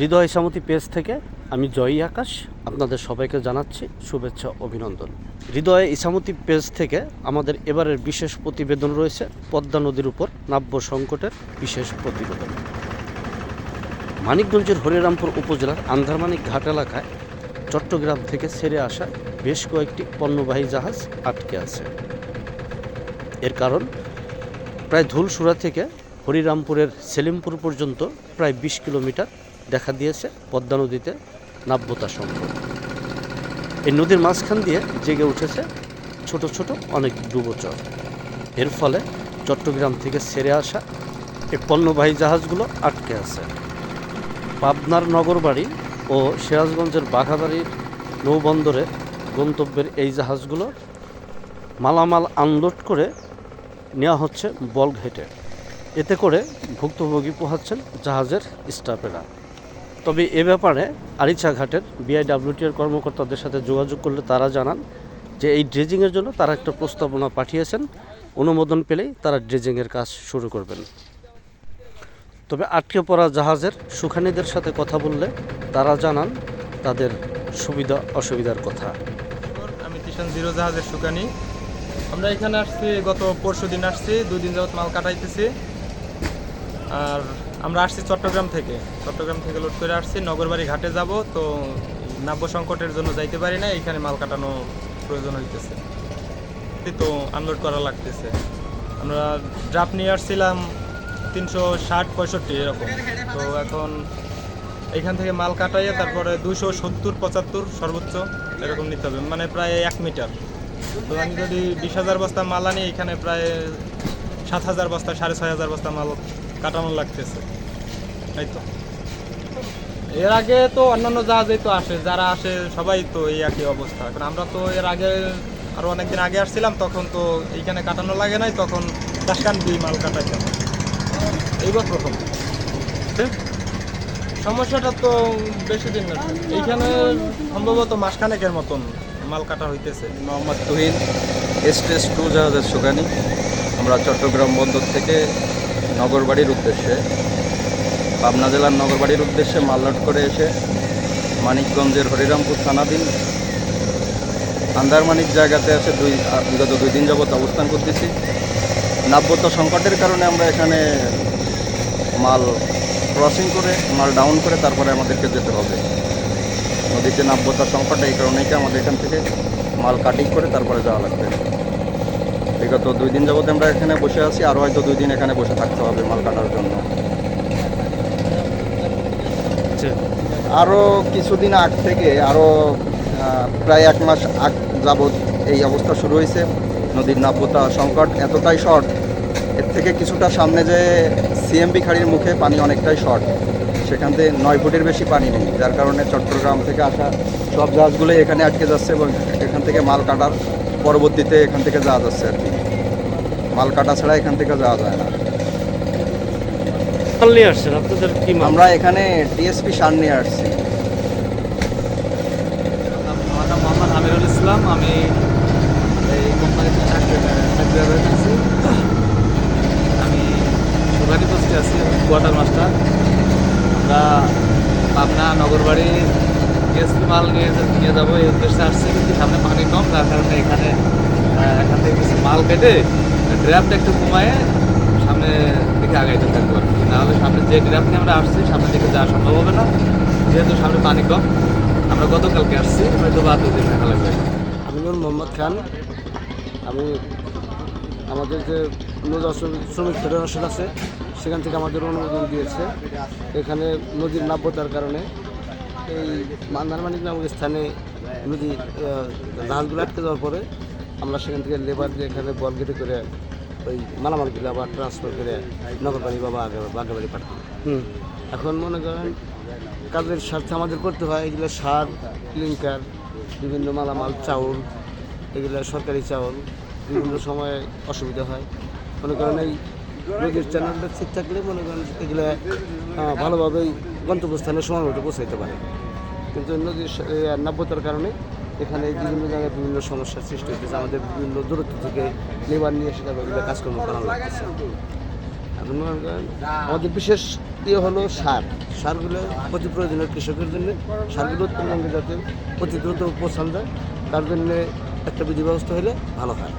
হৃদয় সামতি page থেকে আমি জয়ী আকাশ, আপনাদের সবাইকে জানাচ্ছি শুভেচ্ছা, অভিনন্দন। হৃদয় ইসামতি পেজ থেকে আমাদের এবারের বিশেষ প্রতিবেদন রয়েছে, পদ্মা নদীর উপর নাব্য সংকটের বিশেষ প্রতিবেদন। মানিকগঞ্জের হরিরামপুর উপজেলার আন্ধারমানিক ঘাট এলাকায় চট্টগ্রাম থেকে ছেড়ে আসা বেশ কয়েকটি পণ্যবাহী জাহাজ আটকে আছে। এর কারণ, প্রায় ধুলসুরা থেকে হরিরামপুরের সেলিমপুর পর্যন্ত প্রায় বিশ কিলোমিটার দেখা দিয়েছে পদ্মা নদীতে নাব্যতা সংকট এই নদীর মাঝখান দিয়ে জেগে উঠেছে ছোট ছোট অনেক ডুবোচর। এর ফলে চট্টগ্রাম থেকে ছেড়ে আসা এই পণ্যবাহী জাহাজগুলো আটকে আছে। পাবনার নগরবাড়ি ও সিরাজগঞ্জের বাঘাবাড়ির নৌবন্দরে গন্তব্যের এই জাহাজগুলো মালামাল আনলোড করে নেওয়া হচ্ছে বলঘেটে। এতে করে ভুক্তভোগী পোহাচ্ছেন জাহাজের স্টাফেরা। তবে এ ব্যাপারে আরিচা ঘাটের বিআইডাব্লিউটির কর্মকর্তাদের সাথে যোগাযোগ করলে তারা জানান যে এই ড্রেজিংয়ের জন্য তারা একটা প্রস্তাবনা পাঠিয়েছেন। অনুমোদন পেলেই তারা ড্রেজিংয়ের কাজ শুরু করবেন। তবে আটকে পড়া জাহাজের সুখানিদের সাথে কথা বললে তারা জানান তাদের সুবিধা অসুবিধার কথা। আমি তিশান জিরো জাহাজের সুখানি। আমরা এখানে আসছি, গত পরশু দিন আসছি, দুই দিন যাবত মাল কাটাইতেছি। আর আমরা আসছি চট্টগ্রাম থেকে। চট্টগ্রাম থেকে লোড করে আসছি, নগরবাড়ি ঘাটে যাব, তো নাব্য সংকটের জন্য যাইতে পারি না এখানে মাল কাটানো প্রয়োজন হইতেছে। তো আনলোড করা লাগতেছে। আমরা ড্রাফট নিয়ে আসছিলাম তিনশো ষাট, পঁয়ষট্টি, এরকম। তো এখন এখান থেকে মাল কাটাইয়ে তারপরে দুশো সত্তর, পঁচাত্তর সর্বোচ্চ এরকম নিতে হবে মানে প্রায় এক মিটার। তো আমি যদি বিশ হাজার বস্তা মাল আনি এখানে প্রায় সাত হাজার বস্তা, সাড়ে ছয় হাজার বস্তা মাল কাটানো লাগতেছে। তাই তো। এর আগে তো অন্যান্য জাহাজেই তো আসে, যারা আসে সবাই তো এই একই অবস্থা। কারণ আমরা তো এর আগে আরও অনেকদিন আগে আসছিলাম, তখন তো এইখানে কাটানো লাগে নাই, তখন দাসকান দিয়ে মাল কাটাইতাম। এইবার প্রথম। সমস্যাটা তো বেশি দিন না। এইখানে সম্ভবত মাসখানেকের মতন মাল কাটা হইতেছে। মোহাম্মদ তুহিন এক্সপ্রেস টু জাহাজের সুগানি। আমরা চট্টগ্রাম বন্দর থেকে নগরবাড়ির উদ্দেশ্যে, পাবনা জেলার নগরবাড়ির উদ্দেশ্যে মাল লোড করে এসে মানিকগঞ্জের হরিরামপুর থানাধীন আন্দারমানিক জায়গাতে আছে দুই, বিগত দুই দিন যাবত অবস্থান করতেছি। নাব্যতা সংকটের কারণে আমরা এখানে মাল ক্রসিং করে, মাল ডাউন করে তারপরে আমাদেরকে যেতে হবে। নদীতে নাব্যতা সংকট এই কারণেই আমাদের এখান থেকে মাল কাটিং করে তারপরে যাওয়া লাগবে। বিগত দুই দিন যাবত আমরা এখানে বসে আছি আর হয়তো দুই দিন এখানে বসে থাকতে হবে মাল কাটার জন্য। আরও কিছুদিন আগ থেকে আরও প্রায় এক মাস আগ যাবৎ এই অবস্থা শুরু হয়েছে। নদীর নাব্যতা সংকট এতটাই শর্ট এর থেকে কিছুটা সামনে যে সিএমবি খাড়ির মুখে পানি অনেকটাই শর্ট সেখান থেকে নয় ফুটের বেশি পানি নেই যার কারণে চট্টগ্রাম থেকে আসা সব জাহাজগুলোই এখানে আটকে যাচ্ছে এবং এখান থেকে মাল কাটার পরবর্তীতে এখান থেকে যাওয়া যাচ্ছে আর কি। মাল কাটা ছাড়া এখান থেকে যাওয়া যায় না। নিয়ে আসছেন আপনাদের কি আমরা এখানে টিএসপি সার নিয়ে আসছি। আমার নাম মোহাম্মদ আমিরুল ইসলাম আমি এই কোম্পানিতে চাকরি চাকরি আছি আমি সুগানি পোস্টে আছি কোয়ার্টার মাস্টার। আমরা পাবনা নগরবাড়ি টিএসপি মাল নিয়ে নিয়ে যাব এই উদ্দেশ্যে আসছি। কিন্তু সামনে পানি কম তার কারণে এখানে এখান থেকে কিছু মাল কেটে ড্রাফটা একটু কমায় সামনে দিকে আগাইতে থাকব আর কি। নাহলে সামনে যে ড্রাফট নিয়ে আমরা আসছি, সামনের দিকে যাওয়া সম্ভব হবে না। যেহেতু সামনে পানি কম, আমরা গতকালকে আসছি হয়তো বা দুদিন থাকা লাগবে। আমি মোহাম্মদ খান, আমি আমাদের যে নৌজা শ্রমিক ফেডারেশন আছে, সেখান থেকে আমাদের অনুমোদন দিয়েছে। এখানে নদীর নাব্যতার কারণে এই মান্দারমানিক নামক স্থানে নদী জাহাজগুলো আটকে যাওয়ার পরে আমরা সেখান থেকে লেবার দিয়ে এখানে বল গেটে করে ওই মালামালগুলো আবার ট্রান্সফার করে নগরবাড়ি বা বাগা- বাগাবাড়ি হুম। এখন মনে করেন কাজের স্বার্থে আমাদের করতে হয় এগুলো সার ক্লিঙ্কার বিভিন্ন মালামাল চাউল এগুলো সরকারি চাউল বিভিন্ন সময়ে অসুবিধা হয়। মনে করেন এই নদীর চ্যানেলটা ঠিক থাকলে মনে করেন এগুলো ভালোভাবেই গন্তব্যস্থানে সময় মতো পৌঁছাইতে পারে। কিন্তু নদীর নাব্যতার কারণে এখানে বিভিন্ন জায়গায় বিভিন্ন সমস্যার সৃষ্টি হচ্ছে আমাদের বিভিন্ন দূরত্ব থেকে লেবার নিয়ে এসে এগুলো কাজকর্ম করানো লাগছে এখন আমাদের বিশেষ ইয়ে হলো সার। সারগুলো অতি প্রয়োজনীয় কৃষকের জন্য সারগুলো উত্তরবঙ্গে যাতে অতি দ্রুত পৌঁছান যায়, তার জন্য একটা বিধি ব্যবস্থা হলে ভালো হয়।